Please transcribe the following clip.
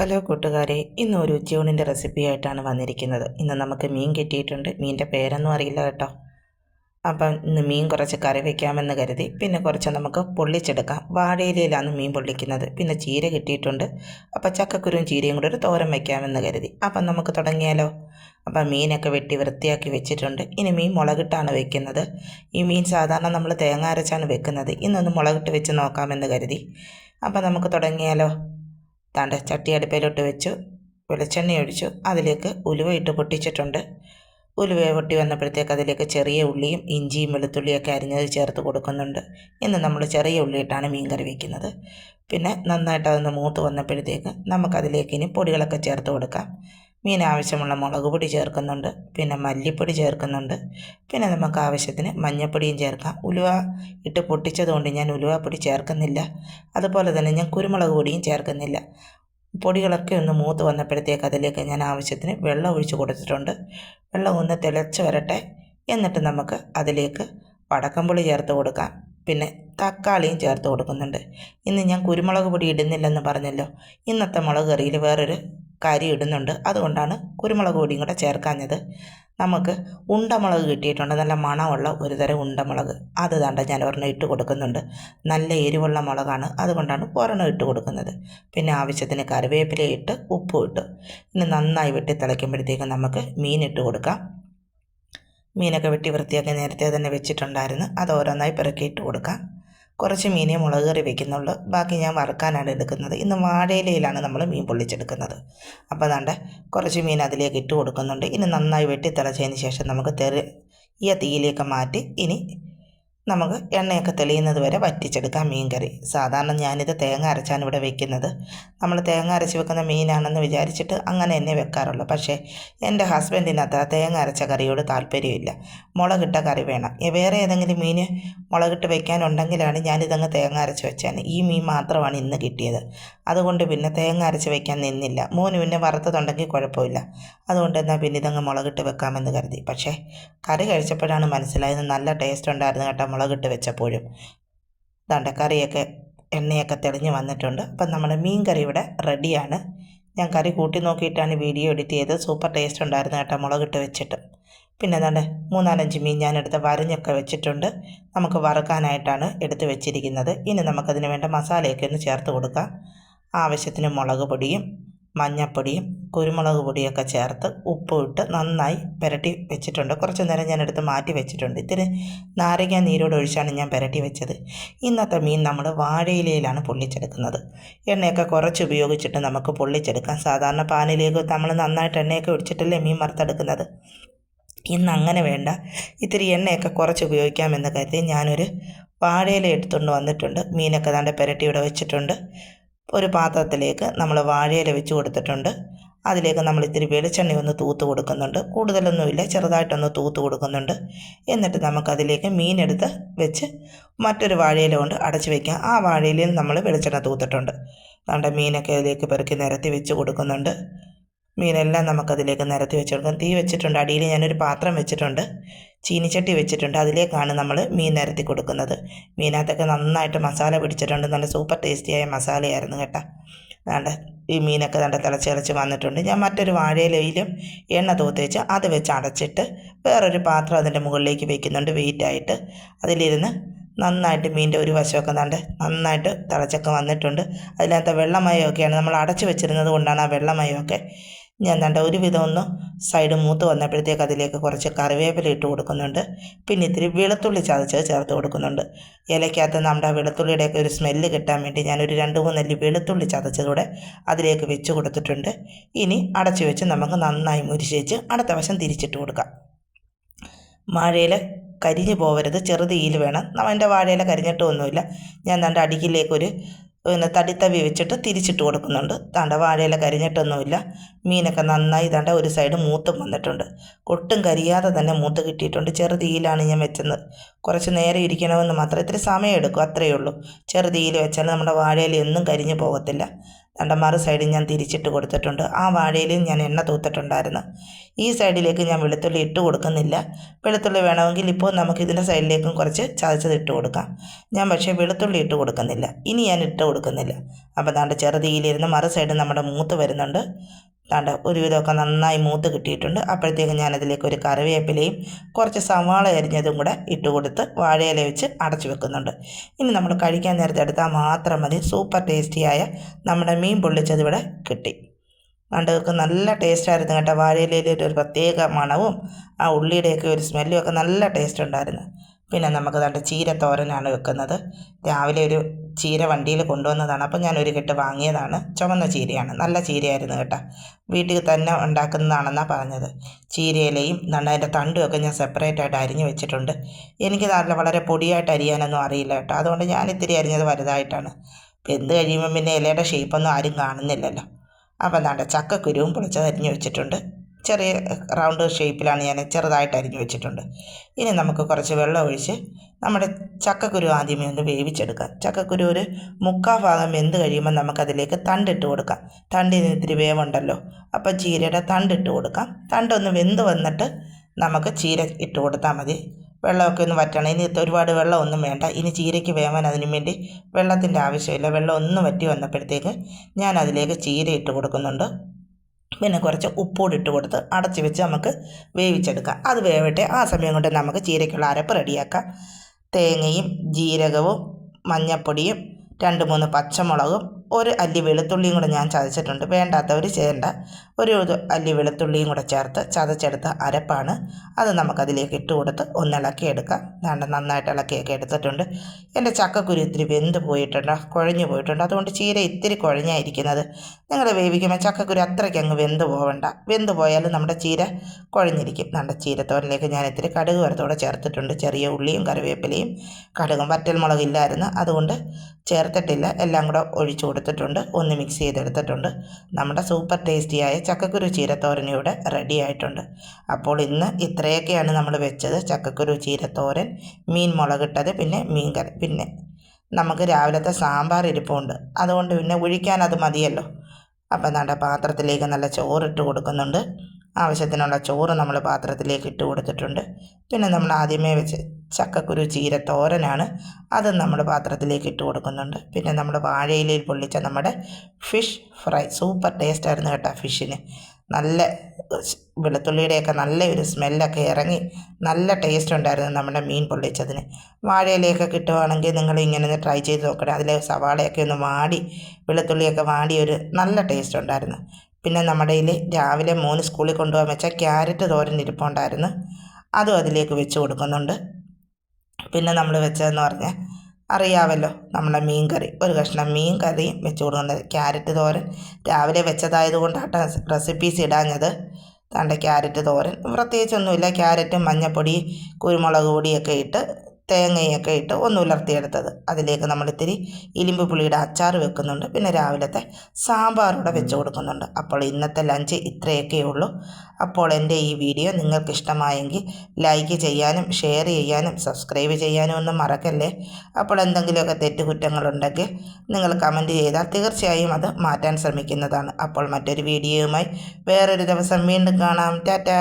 Hello കൂട്ടുകാരെ ഇന്ന് ഒരു ഉച്ചയൂണിന്റെ റെസിപ്പി ആയിട്ടാണ് വന്നിരിക്കുന്നത്. ഇന്ന് നമുക്ക് മീൻ കിട്ടിയിട്ടുണ്ട്. മീന്റെ പേരൊന്നും അറിയില്ല കേട്ടോ. അപ്പം ഇന്ന് മീൻ കുറച്ച് കറി വയ്ക്കാമെന്ന് കരുതി. പിന്നെ കുറച്ച് നമുക്ക് പൊള്ളിച്ചെടുക്കാം. വാഴയിലയിലാണ് മീൻ പൊള്ളിക്കുന്നത്. പിന്നെ ചീര കിട്ടിയിട്ടുണ്ട്. അപ്പോൾ ചക്കക്കുരുവും ചീരയും കൂടെ ഒരു തോരം വയ്ക്കാമെന്ന് കരുതി. അപ്പം നമുക്ക് തുടങ്ങിയാലോ? അപ്പം മീനൊക്കെ വെട്ടി വൃത്തിയാക്കി വെച്ചിട്ടുണ്ട്. ഇനി മീൻ മുളകിട്ടാണ് വെക്കുന്നത്. ഈ മീൻ സാധാരണ നമ്മൾ തേങ്ങ അരച്ചാണ് വെക്കുന്നത്. ഇന്നൊന്ന് മുളകിട്ട് വെച്ച് നോക്കാമെന്ന് കരുതി. അപ്പം നമുക്ക് തുടങ്ങിയാലോ? താണ്ട ചട്ടി അടുപ്പയിലോട്ട് വെച്ചു വെളിച്ചെണ്ണ ഒഴിച്ചു അതിലേക്ക് ഉലുവ ഇട്ട് പൊട്ടിച്ചിട്ടുണ്ട്. ഉലുവ പൊട്ടി വന്നപ്പോഴത്തേക്ക് അതിലേക്ക് ചെറിയ ഉള്ളിയും ഇഞ്ചിയും വെളുത്തുള്ളിയൊക്കെ അരിഞ്ഞത് ചേർത്ത് കൊടുക്കുന്നുണ്ട്. ഇന്ന് നമ്മൾ ചെറിയ ഉള്ളിയിട്ടാണ് മീൻ കറി വയ്ക്കുന്നത് പിന്നെ നന്നായിട്ട് അതൊന്ന് മൂത്ത് വന്നപ്പോഴത്തേക്ക് നമുക്കതിലേക്ക് ഇനി പൊടികളൊക്കെ ചേർത്ത് കൊടുക്കാം. മീൻ ആവശ്യമുള്ള മുളക് പൊടി ചേർക്കുന്നുണ്ട് പിന്നെ മല്ലിപ്പൊടി ചേർക്കുന്നുണ്ട് പിന്നെ നമുക്ക് ആവശ്യത്തിന് മഞ്ഞൾപ്പൊടിയും ചേർക്കാം. ഉലുവ ഇട്ട് പൊട്ടിച്ചതുകൊണ്ട് ഞാൻ ഉലുവപ്പൊടി ചേർക്കുന്നില്ല. അതുപോലെ തന്നെ ഞാൻ കുരുമുളക് പൊടിയും ചേർക്കുന്നില്ല. പൊടികളൊക്കെ ഒന്ന് മൂത്ത് വന്നപ്പോഴത്തേക്ക് അതിലേക്ക് ഞാൻ ആവശ്യത്തിന് വെള്ളം ഒഴിച്ചു കൊടുത്തിട്ടുണ്ട്. വെള്ളം ഒന്ന് തിളച്ച് വരട്ടെ. എന്നിട്ട് നമുക്ക് അതിലേക്ക് വടക്കമ്പുളി ചേർത്ത് കൊടുക്കാം. പിന്നെ തക്കാളിയും ചേർത്ത് കൊടുക്കുന്നുണ്ട്. ഇന്ന് ഞാൻ കുരുമുളക് പൊടി ഇടുന്നില്ലെന്ന് പറഞ്ഞല്ലോ. ഇന്നത്തെ മുളക് കറിയിൽ വേറൊരു കാര്യം ഇടുന്നുണ്ട്. അതുകൊണ്ടാണ് കുരുമുളക് പൊടിയും കൂടെ ചേർക്കാഞ്ഞത് നമുക്ക് ഉണ്ടമുളക് കിട്ടിയിട്ടുണ്ട്. നല്ല മണമുള്ള ഒരു തരം ഉണ്ടമുളക്. അത് തണ്ട ഞാൻ ഒരെണ്ണം ഇട്ട് കൊടുക്കുന്നുണ്ട്. നല്ല എരിവുള്ള മുളകാണ്. അതുകൊണ്ടാണ് ഒരെണ്ണം ഇട്ട് കൊടുക്കുന്നത്. പിന്നെ ആവശ്യത്തിന് കറിവേപ്പില ഇട്ട് ഉപ്പും ഇട്ട്. ഇനി നന്നായി വെട്ടി തിളയ്ക്കുമ്പോഴത്തേക്കും നമുക്ക് മീൻ ഇട്ട് കൊടുക്കാം. മീനൊക്കെ വെട്ടി വൃത്തിയാക്കി നേരത്തെ തന്നെ വെച്ചിട്ടുണ്ടായിരുന്നു. അത് ഓരോന്നായി പിറക്കിയിട്ട് കൊടുക്കാം. കുറച്ച് മീനെ മുളക് കറി വെക്കുന്നുള്ളൂ. ബാക്കി ഞാൻ വറുക്കാനാണ് എടുക്കുന്നത്. ഇന്ന് വാഴയിലയിലാണ് നമ്മൾ മീൻ പൊള്ളിച്ചെടുക്കുന്നത്. അപ്പോൾ അതാണ്ട് കുറച്ച് മീൻ അതിലേക്ക് ഇട്ട് കൊടുക്കുന്നുണ്ട്. ഇനി നന്നായി വെട്ടി തിളച്ചതിന് ശേഷം നമുക്ക് തെറി ഈ തീയിലേക്ക് മാറ്റി ഇനി നമുക്ക് എണ്ണയൊക്കെ തെളിയുന്നത് വരെ വറ്റിച്ചെടുക്കാം മീൻ കറി. സാധാരണ ഞാനിത് തേങ്ങ അരച്ചാണ് ഇവിടെ വെക്കുന്നത്. നമ്മൾ തേങ്ങ അരച്ച് വെക്കുന്ന മീനാണെന്ന് വിചാരിച്ചിട്ട് അങ്ങനെ തന്നെ വെക്കാറുള്ളൂ. പക്ഷേ എന്റെ ഹസ്ബൻഡിനകത്ത് തേങ്ങ അരച്ച കറിയോട് താല്പര്യമില്ല. മുളകിട്ട കറി വേണം. വേറെ ഏതെങ്കിലും മീൻ മുളകിട്ട് വെക്കാനുണ്ടെങ്കിലാണ് ഞാനിതങ്ങ് തേങ്ങ അരച്ച് വെച്ചാൽ ഈ മീൻ മാത്രമാണ് ഇന്ന് കിട്ടിയത്. അതുകൊണ്ട് പിന്നെ തേങ്ങ അരച്ച് വെക്കാൻ നിന്നില്ല. മൂന്ന് പിന്നെ വറുത്തതുണ്ടെങ്കിൽ കുഴപ്പമില്ല. അതുകൊണ്ട് എന്നാൽ പിന്നെ ഇതങ്ങ് മുളകിട്ട് വെക്കാമെന്ന് കരുതി. പക്ഷേ കറി കഴിച്ചപ്പോഴാണ് മനസ്സിലായത് നല്ല ടേസ്റ്റ് ഉണ്ടായിരുന്നു കേട്ടോ മുളകിട്ട് വെച്ചപ്പോഴും. ദണ്ടക്കറിയൊക്കെ കറിയൊക്കെ എണ്ണയൊക്കെ തെളിഞ്ഞ് വന്നിട്ടുണ്ട്. അപ്പം നമ്മുടെ മീൻ കറി ഇവിടെ റെഡിയാണ്. ഞാൻ കറി കൂട്ടി നോക്കിയിട്ടാണ് വീഡിയോ എഡിറ്റ് ചെയ്തത്. സൂപ്പർ ടേസ്റ്റ് ഉണ്ടായിരുന്നു കേട്ടോ മുളകിട്ട് വെച്ചിട്ട്. പിന്നെ എന്താണ് മൂന്നാലഞ്ച് മീൻ ഞാൻ എടുത്ത് വരഞ്ഞൊക്കെ വെച്ചിട്ടുണ്ട്. നമുക്ക് വറുക്കാനായിട്ടാണ് എടുത്ത് വെച്ചിരിക്കുന്നത്. ഇനി നമുക്കതിന് വേണ്ട മസാലയൊക്കെ ഒന്ന് ചേർത്ത് കൊടുക്കാം. ആവശ്യത്തിന് മുളക് പൊടിയും മഞ്ഞൾപ്പൊടിയും കുരുമുളക് പൊടിയൊക്കെ ചേർത്ത് ഉപ്പും ഇട്ട് നന്നായി പുരട്ടി വെച്ചിട്ടുണ്ട്. കുറച്ച് നേരം ഞാൻ എടുത്ത് മാറ്റി വെച്ചിട്ടുണ്ട്. ഇത്തിരി നാരങ്ങ നീരോട് ഒഴിച്ചാണ് ഞാൻ പുരട്ടി വെച്ചത്. ഇന്നത്തെ മീൻ നമ്മൾ വാഴയിലയിലാണ് പൊള്ളിച്ചെടുക്കുന്നത്. എണ്ണയൊക്കെ കുറച്ച് ഉപയോഗിച്ചിട്ട് നമുക്ക് പൊള്ളിച്ചെടുക്കാം. സാധാരണ പാനിലേക്ക് നമ്മൾ നന്നായിട്ട് എണ്ണയൊക്കെ ഒഴിച്ചിട്ടല്ലേ മീൻ വറുത്തെടുക്കുന്നത്? ഇന്ന് അങ്ങനെ വേണ്ട. ഇത്തിരി എണ്ണയൊക്കെ കുറച്ച് ഉപയോഗിക്കാമെന്ന് കരുതി ഞാനൊരു വാഴയില എടുത്തുകൊണ്ട് വന്നിട്ടുണ്ട്. മീനൊക്കെ ദാണ്ട് പുരട്ടി ഇവിടെ വെച്ചിട്ടുണ്ട്. ഒരു പാത്രത്തിലേക്ക് നമ്മൾ വാഴയില വെച്ച് കൊടുത്തിട്ടുണ്ട്. അതിലേക്ക് നമ്മൾ ഇത്തിരി വെളിച്ചെണ്ണ ഒന്ന് തൂത്ത് കൊടുക്കുന്നുണ്ട്. കൂടുതലൊന്നുമില്ല ചെറുതായിട്ടൊന്ന് തൂത്ത് കൊടുക്കുന്നുണ്ട്. എന്നിട്ട് നമുക്കതിലേക്ക് മീനെടുത്ത് വെച്ച് മറ്റൊരു വാഴയില കൊണ്ട് അടച്ച് വയ്ക്കാം ആ വാഴയിലയിൽ നമ്മൾ വെളിച്ചെണ്ണ തൂത്തിട്ടുണ്ട്. നമ്മുടെ മീനൊക്കെ അതിലേക്ക് പെറുക്കി നിരത്തി വെച്ച് കൊടുക്കുന്നുണ്ട്. മീനെല്ലാം നമുക്കതിലേക്ക് നിരത്തി വെച്ചെടുക്കാം. തീ വെച്ചിട്ടുണ്ട്. അടിയിൽ ഞാനൊരു പാത്രം വെച്ചിട്ടുണ്ട്. ചീനിച്ചട്ടി വെച്ചിട്ടുണ്ട്. അതിലേക്കാണ് നമ്മൾ മീൻ നിരത്തി കൊടുക്കുന്നത്. മീനകത്തൊക്കെ നന്നായിട്ട് മസാല പിടിച്ചിട്ടുണ്ട്. നല്ല സൂപ്പർ ടേസ്റ്റിയായ മസാലയായിരുന്നു കേട്ടോ. അതാണ്ട് ഈ മീനൊക്കെ നല്ല തിളച്ച് തിളച്ച് വന്നിട്ടുണ്ട്. ഞാൻ മറ്റൊരു വാഴയിലയിലും എണ്ണ തൂത്തേച്ച് അത് വെച്ച് അടച്ചിട്ട് വേറൊരു പാത്രം അതിന്റെ മുകളിലേക്ക് വെക്കുന്നുണ്ട്. വെയിറ്റായിട്ട് അതിലിരുന്ന് നന്നായിട്ട് മീനിന്റെ ഒരു വശമൊക്കെ നണ്ട് നന്നായിട്ട് തിളച്ചൊക്കെ വന്നിട്ടുണ്ട്. അതിനകത്ത് വെള്ളമയമൊക്കെയാണ് നമ്മൾ അടച്ചു വെച്ചിരുന്നത് കൊണ്ടാണ് ആ വെള്ളമയമൊക്കെ ഞാൻ ഒരു വിധം ഒന്ന് സൈഡ് മൂത്ത് വന്നപ്പോഴത്തേക്ക് അതിലേക്ക് കുറച്ച് കറിവേപ്പില ഇട്ട് കൊടുക്കുന്നുണ്ട്. പിന്നെ ഇത്തിരി വെളുത്തുള്ളി ചതച്ചത് ചേർത്ത് കൊടുക്കുന്നുണ്ട്. ഇലയ്ക്കകത്ത് നമ്മുടെ വെളുത്തുള്ളിയുടെയൊക്കെ ഒരു സ്മെല്ല് കിട്ടാൻ വേണ്ടി ഞാനൊരു രണ്ട് മൂന്നല്ലി വെളുത്തുള്ളി ചതച്ചതൂടെ അതിലേക്ക് വെച്ച് കൊടുത്തിട്ടുണ്ട്. ഇനി അടച്ചു വെച്ച് നമുക്ക് നന്നായി മുരിച്ചേച്ച് അടുത്ത വശം തിരിച്ചിട്ട് കൊടുക്കാം. വാഴയില കരിഞ്ഞു പോകരുത് ചെറുതീയിൽ വേണം. എന്റെ വാഴയില കരിഞ്ഞിട്ടൊന്നുമില്ല. ഞാൻ തന്റെ അടിക്കിലേക്കൊരു പിന്നെ തടിത്തവി വെച്ചിട്ട് തിരിച്ചിട്ട് കൊടുക്കുന്നുണ്ട്. താണ്ട വാഴയില കരിഞ്ഞിട്ടൊന്നുമില്ല. മീനൊക്കെ നന്നായി താണ്ട ഒരു സൈഡ് മൂത്തും വന്നിട്ടുണ്ട്. ഒട്ടും കരിയാതെ തന്നെ മൂത്ത് കിട്ടിയിട്ടുണ്ട്. ചെറുതീയിലാണ് ഞാൻ വെച്ചത് കുറച്ച് നേരം ഇരിക്കണമെന്ന് മാത്രം ഇത്തിരി സമയം എടുക്കും അത്രയേ ഉള്ളൂ. ചെറുതീയിൽ വെച്ചാൽ നമ്മുടെ വാഴയില ഒന്നും കരിഞ്ഞു പോകത്തില്ല. രണ്ട് സൈഡിൽ ഞാൻ തിരിച്ചിട്ട് കൊടുത്തിട്ടുണ്ട്. ആ വാഴയിലും ഞാൻ എണ്ണ തൂത്തിട്ടുണ്ടായിരുന്നു. ഈ സൈഡിലേക്ക് ഞാൻ വെളുത്തുള്ളി ഇട്ട് കൊടുക്കുന്നില്ല. വെളുത്തുള്ളി വേണമെങ്കിൽ ഇപ്പോൾ നമുക്ക് ഇതിന്റെ സൈഡിലേക്കും കുറച്ച് ചതച്ചത് ഇട്ട് കൊടുക്കാം. ഞാൻ പക്ഷേ വെളുത്തുള്ളി ഇട്ട് കൊടുക്കുന്നില്ല. ഇനി ഞാൻ ഇട്ട് കൊടുക്കുന്നില്ല. അപ്പോൾ ദാണ്ട് ചെറുതീയിലിരുന്ന് മറു സൈഡ് നമ്മുടെ മൂത്ത് വരുന്നുണ്ട്. ദാണ്ട് ഒരുവിധമൊക്കെ നന്നായി മൂത്ത് കിട്ടിയിട്ടുണ്ട്. അപ്പോഴത്തേക്ക് ഞാനതിലേക്ക് ഒരു കറിവേപ്പിലയും കുറച്ച് സവാള അരിഞ്ഞതും കൂടെ ഇട്ട് കൊടുത്ത് വാഴയില വെച്ച് അടച്ചു വെക്കുന്നുണ്ട്. ഇനി നമ്മൾ കഴിക്കാൻ നേരത്തെ എടുത്താൽ മാത്രം മതി. സൂപ്പർ ടേസ്റ്റിയായ നമ്മുടെ മീൻ പൊള്ളിച്ചത് ഇവിടെ കിട്ടി. അതുകൊണ്ട് നല്ല ടേസ്റ്റായിരുന്നു കേട്ടോ. വാഴയിലയിലൊരു ഒരു പ്രത്യേക മണവും ആ ഉള്ളിയുടെയൊക്കെ ഒരു സ്മെല്ലും ഒക്കെ നല്ല ടേസ്റ്റ് ഉണ്ടായിരുന്നു. പിന്നെ നമുക്ക് നല്ല ചീര തോരനാണ് വെക്കുന്നത്. രാവിലെ ഒരു ചീര വണ്ടിയിൽ കൊണ്ടുവന്നതാണ്. അപ്പോൾ ഞാൻ ഒരു കെട്ട് വാങ്ങിയതാണ്. ചുവന്ന ചീരയാണ്. നല്ല ചീരയായിരുന്നു കേട്ടോ. വീട്ടിൽ തന്നെ ഉണ്ടാക്കുന്നതാണെന്നാണ് പറഞ്ഞത്. ചീരയിലയും അതിന്റെ തണ്ടുമൊക്കെ ഞാൻ സെപ്പറേറ്റ് ആയിട്ട് അരിഞ്ഞ് വെച്ചിട്ടുണ്ട്. എനിക്ക് നല്ല വളരെ പൊടിയായിട്ട് അരിയാനൊന്നും അറിയില്ല കേട്ടോ. അതുകൊണ്ട് ഞാൻ ഇത്തിരി അരിഞ്ഞത് വലുതായിട്ടാണ്. എന്ത് കഴിയുമ്പം പിന്നെ ഇലയുടെ ഷേപ്പൊന്നും ആരും കാണുന്നില്ലല്ലോ. അപ്പം എന്താണ്ട് ചക്കക്കുരുവും പൊളിച്ചത് അരിഞ്ഞ് വെച്ചിട്ടുണ്ട്. ചെറിയ റൗണ്ട് ഷേപ്പിലാണ് ഞാൻ ചെറുതായിട്ട് അരിഞ്ഞ് വെച്ചിട്ടുണ്ട്. ഇനി നമുക്ക് കുറച്ച് വെള്ളം ഒഴിച്ച് നമ്മുടെ ചക്കക്കുരു ആദ്യമേ ഒന്ന് വേവിച്ചെടുക്കാം. ചക്കക്കുരു ഒരു മുക്കാൽ ഭാഗം വെന്ത് കഴിയുമ്പോൾ നമുക്കതിലേക്ക് തണ്ടിട്ട് കൊടുക്കാം. തണ്ടിന് ഇത്തിരി വേവുണ്ടല്ലോ. അപ്പം ചീരയുടെ തണ്ടിട്ട് കൊടുക്കാം. തണ്ടൊന്ന് വെന്ത് വന്നിട്ട് നമുക്ക് ചീര ഇട്ട് കൊടുത്താൽ മതി. വെള്ളമൊക്കെ ഒന്ന് വറ്റണം. ഇനി ഒരുപാട് വെള്ളമൊന്നും വേണ്ട. ഇനി ചീരയ്ക്ക് വേവാൻ അതിനു വേണ്ടി വെള്ളത്തിന്റെ ആവശ്യമില്ല. വെള്ളം ഒന്ന് വറ്റി വന്നപ്പോഴത്തേക്ക് ഞാൻ അതിലേക്ക് ചീര ഇട്ട് കൊടുക്കുന്നുണ്ട്. പിന്നെ കുറച്ച് ഉപ്പൂടി ഇട്ട് കൊടുത്ത് അടച്ച് വെച്ച് നമുക്ക് വേവിച്ചെടുക്കാം. അത് വേവട്ടെ ആ സമയം കൊണ്ട് നമുക്ക് ചീരയ്ക്കുള്ള അരപ്പ് റെഡിയാക്കാം. തേങ്ങയും ജീരകവും മഞ്ഞൾപ്പൊടിയും രണ്ട് മൂന്ന് പച്ചമുളകും ഒരു അല്ലി വെളുത്തുള്ളിയും കൂടെ ഞാൻ ചതച്ചിട്ടുണ്ട്. വേണ്ടാത്തവർ ചെയ്യേണ്ട ഒരു അല്ലി വെളുത്തുള്ളിയും കൂടെ ചേർത്ത് ചതച്ചെടുത്ത അരപ്പാണ്. അത് നമുക്കതിലേക്ക് ഇട്ട് കൊടുത്ത് ഒന്ന് ഇളക്കി എടുക്കാം. ദാണ്ട് നന്നായിട്ട് ഇളക്കിയൊക്കെ എടുത്തിട്ടുണ്ട്. എന്റെ ചക്കക്കുരു ഇത്തിരി വെന്ത് പോയിട്ടുണ്ട്. കുഴഞ്ഞു പോയിട്ടുണ്ട്. അതുകൊണ്ട് ചീര ഇത്തിരി കുഴഞ്ഞായിരിക്കുന്നത്. നിങ്ങൾ വേവിക്കുമ്പോൾ ചക്കക്കുരു അത്രയ്ക്ക് അങ്ങ് വെന്ത് പോവണ്ട. വെന്ത് പോയാലും നമ്മുടെ ചീര കുഴഞ്ഞിരിക്കും. നമ്മുടെ ചീരത്തോരനിലേക്ക് ഞാൻ ഇത്തിരി കടുക് വരത്തോടെ ചേർത്തിട്ടുണ്ട്. ചെറിയ ഉള്ളിയും കറിവേപ്പിലയും. കടുകും വറ്റൽമുളകില്ലായിരുന്നു അതുകൊണ്ട് ചേർത്തിട്ടില്ല. എല്ലാം കൂടെ ഒഴിച്ചു കൊടുത്തിട്ടുണ്ട് ഒന്ന് മിക്സ് ചെയ്തെടുത്തിട്ടുണ്ട്. നമ്മുടെ സൂപ്പർ ടേസ്റ്റിയായ ചക്കക്കുരു ചീരത്തോരൻ റെഡി ആയിട്ടുണ്ട്. അപ്പോൾ ഇന്ന് ഇത്രയൊക്കെയാണ് നമ്മൾ വെച്ചത്. ചക്കക്കുരു ചീരത്തോരൻ മീൻ മുളകിട്ടത് പിന്നെ മീൻ കറി പിന്നെ നമുക്ക് രാവിലത്തെ സാമ്പാർ ഇരിപ്പുണ്ട്. അതുകൊണ്ട് പിന്നെ ഒഴിക്കാൻ അത് മതിയല്ലോ. അപ്പം നമ്മുടെ പാത്രത്തിലേക്ക് നല്ല ചോറിട്ട് കൊടുക്കുന്നുണ്ട്. ആവശ്യത്തിനുള്ള ചോറ് നമ്മൾ പാത്രത്തിലേക്ക് ഇട്ട് കൊടുത്തിട്ടുണ്ട്. പിന്നെ നമ്മൾ ആദ്യമേ വെച്ച് ചക്കക്കുരു ചീര തോരനാണ്. അതും നമ്മൾ പാത്രത്തിലേക്ക് ഇട്ട് കൊടുക്കുന്നുണ്ട്. പിന്നെ നമ്മൾ വാഴയിലയിൽ പൊള്ളിച്ച നമ്മുടെ ഫിഷ് ഫ്രൈ. സൂപ്പർ ടേസ്റ്റായിരുന്നു കേട്ടോ ഫിഷിന്. നല്ല വെളുത്തുള്ളിയുടെയൊക്കെ നല്ല ഒരു സ്മെല്ലൊക്കെ ഇറങ്ങി നല്ല ടേസ്റ്റ് ഉണ്ടായിരുന്നു നമ്മുടെ മീൻ പൊള്ളിച്ചതിന്. വാഴയിലയൊക്കെ കിട്ടുവാണെങ്കിൽ നിങ്ങൾ ഇങ്ങനെ ഒന്ന് ട്രൈ ചെയ്ത് നോക്കണം. അതിലെ സവാളയൊക്കെ ഒന്ന് വാടി വെളുത്തുള്ളിയൊക്കെ വാടി ഒരു നല്ല ടേസ്റ്റ് ഉണ്ടായിരുന്നു. പിന്നെ നമ്മുടെ ഇതിൽ രാവിലെ മോന് സ്കൂളിൽ കൊണ്ടുപോകാൻ വെച്ച ക്യാരറ്റ് തോരൻ ഇരിപ്പുണ്ടായിരുന്നു. അതും അതിലേക്ക് വെച്ച് കൊടുക്കുന്നുണ്ട്. പിന്നെ നമ്മൾ വെച്ചതെന്ന് പറഞ്ഞാൽ അറിയാമല്ലോ നമ്മുടെ മീൻ കറി ഒരു കഷ്ണം മീൻ കറിയും വെച്ച് കൊടുക്കുന്നത് ക്യാരറ്റ് തോരൻ. രാവിലെ വെച്ചതായത് കൊണ്ടാണ് റെസിപ്പീസ് ഇടാഞ്ഞത്. തണ്ട ക്യാരറ്റ് തോരൻ. പ്രത്യേകിച്ചൊന്നുമില്ല. ക്യാരറ്റും മഞ്ഞൾപ്പൊടി കുരുമുളക് പൊടിയൊക്കെ ഇട്ട് തേങ്ങയൊക്കെ ഇട്ട് ഒന്ന് ഉലർത്തിയെടുത്തത്. അതിലേക്ക് നമ്മൾ ഇത്തിരി ഇലിമ്പ് പുളിയുടെ അച്ചാർ വെക്കുന്നുണ്ട്. പിന്നെ രാവിലത്തെ സാമ്പാറൂടെ വെച്ച് കൊടുക്കുന്നുണ്ട്. അപ്പോൾ ഇന്നത്തെ ലഞ്ച് ഇത്രയൊക്കെ ഉള്ളൂ. അപ്പോൾ എന്റെ ഈ വീഡിയോ നിങ്ങൾക്ക് ഇഷ്ടമായെങ്കിൽ ലൈക്ക് ചെയ്യാനും ഷെയർ ചെയ്യാനും സബ്സ്ക്രൈബ് ചെയ്യാനും ഒന്നും മറക്കല്ലേ? അപ്പോൾ എന്തെങ്കിലുമൊക്കെ തെറ്റുകുറ്റങ്ങളുണ്ടെങ്കിൽ നിങ്ങൾ കമന്റ് ചെയ്താൽ തീർച്ചയായും അത് മാറ്റാൻ ശ്രമിക്കുന്നതാണ്. അപ്പോൾ മറ്റൊരു വീഡിയോയുമായി വേറൊരു ദിവസം വീണ്ടും കാണാം. ടാറ്റാ!